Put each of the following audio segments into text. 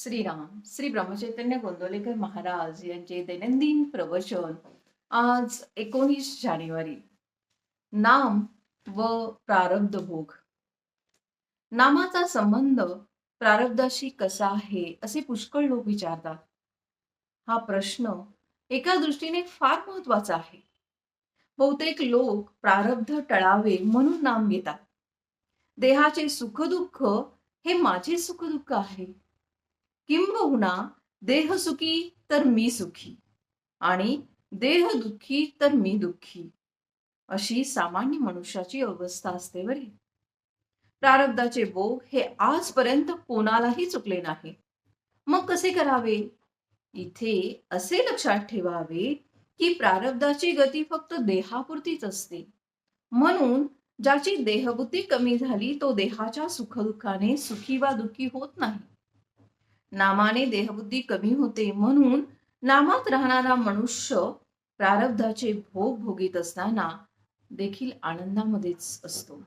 श्रीराम श्री ब्रह्मचैतन्य गोंदवलेकर महाराज यांचे दैनंदिन प्रवचन आज एकोणीस जानेवारी. नाम व प्रारब्ध भोग. नामाचा संबंध प्रारब्धाशी कसा आहे असे पुष्कळ लोक विचारतात. हा प्रश्न एका दृष्टीने फार महत्त्वाचा आहे. बहुतेक लोक प्रारब्ध टळावे म्हणून नाम घेतात. देहाचे सुखदुःख हे माझे सुखदुःख आहे. किंबहुना देह सुखी तर मी सुखी आणि देह दुःखी तर मी दुःखी अशी सामान्य मनुष्याची अवस्था असते बरे. प्रारब्धाचे बोग हे आजपर्यंत कोणालाही चुकले नाही. मग कसे करावे? इथे असे लक्षात ठेवावे की प्रारब्धाची गती फक्त देहापुरतीच असते. म्हणून ज्याची देहबुद्धी कमी झाली तो देहाच्या सुखदुःखाने सुखी वा दुःखी होत नाही. नामाने देहबुद्धी कमी होते म्हणून नामात राहणारा मनुष्य प्रारब्धाचे भोग भोगीत असताना देखील आनंदामध्येच असतो.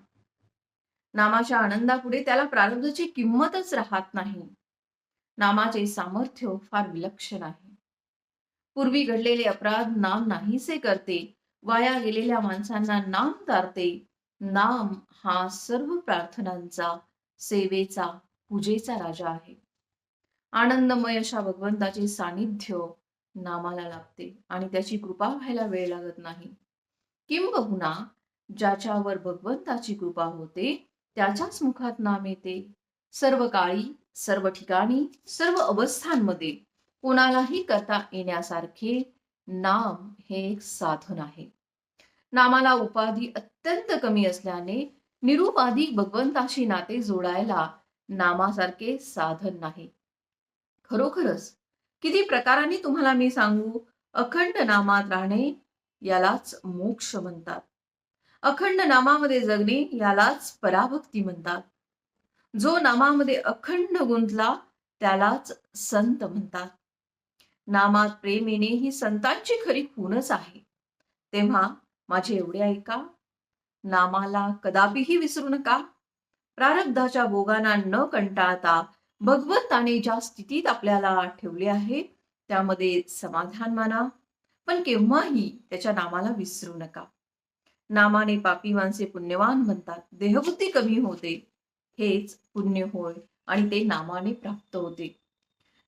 नामाच्या आनंदापुढे त्याला प्रारब्धाची किंमतच राहत नाही. नामाचे सामर्थ्य फार विलक्षण आहे पूर्वी घडलेले अपराध नाम नाहीसे करते वाया गेलेल्या माणसांना नाम तारते नाम हा सर्व प्रार्थनांचा सेवेचा पूजेचा राजा आहे. आनंदमय अशा भगवंताचे सानिध्य नामाला लाभते आणि त्याची कृपा व्हायला वेळ लागत नाही. किंबहुना ज्याच्यावर भगवंताची कृपा होते त्याच्याच मुखात नाम येते. सर्व काळी सर्व ठिकाणी सर्व अवस्थांमध्ये कोणालाही करता येण्यासारखे नाम हे एक साधन आहे. नामाला उपाधी अत्यंत कमी असल्याने निरुपाधी भगवंताशी नाते जोडायला नामासारखे साधन नाही. खरोखरच. किती प्रकाराने तुम्हाला मी सांगू? अखंड नामात राहणे यालाच मोक्ष म्हणतात. अखंड नामामध्ये जगणे यालाच पराभक्ती म्हणतात. जो नामामध्ये अखंड गुंतला त्यालाच संत म्हणतात. नामात प्रेम येणे ही संतांची खरी खूणच आहे. तेव्हा माझे एवढे ऐका. नामाला कदापिही विसरू नका. प्रारब्धाच्या भोगांना न कंटाळता भगवंताने ज्या स्थितीत आपल्याला ठेवले आहे त्यामध्ये समाधान माना. पण केव्हाही त्याच्या नामाला विसरू नका. नामाने पापी माणसे पुण्यवान म्हणतात देहबुद्धी कमी होते. हेच पुण्य होय आणि ते नामाने प्राप्त होते.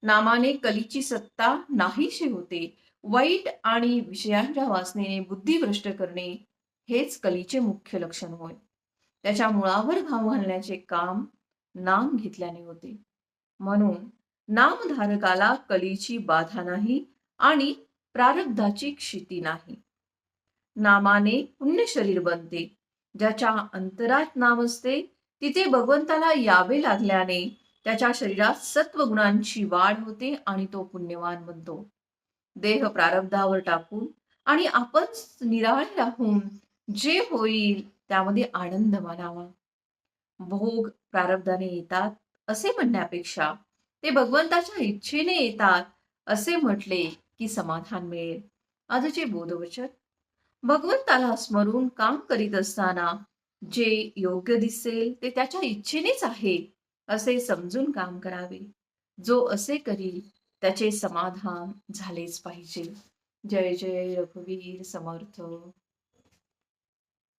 नामाने कलीची सत्ता नाहीशी होते. वाईट आणि विषयांच्या वासनेने बुद्धी भ्रष्ट करणे हेच कलीचे मुख्य लक्षण होय. त्याच्या मुळावर घाव घालण्याचे काम नाम घेतल्याने होते. म्हणून नामधारकाला कलीची बाधा नाही आणि प्रारब्धाची क्षिती नाही. नामाने पुण्य शरीर बनते. ज्याच्या अंतरात नाम असते तिथे भगवंताला यावे लागल्याने त्याच्या शरीरात सत्व गुणांची वाढ होते आणि तो पुण्यवान बनतो. देह प्रारब्धावर टाकून आणि आपण निराळे राहून जे होईल त्यामध्ये आनंद मानावा. भोग प्रारब्धाने येतात असे म्हणण्यापेक्षा ते भगवंताच्या इच्छेने येतात असे म्हटले की समाधान मिळेल. आजचे बोधवचन. भगवंताला स्मरून काम करीत असताना जे योग्य दिसेल ते त्याच्या इच्छेनेच आहे असे समजून काम करावे. जो असे करील त्याचे समाधान झालेच पाहिजे. जय जय रघुवीर समर्थ.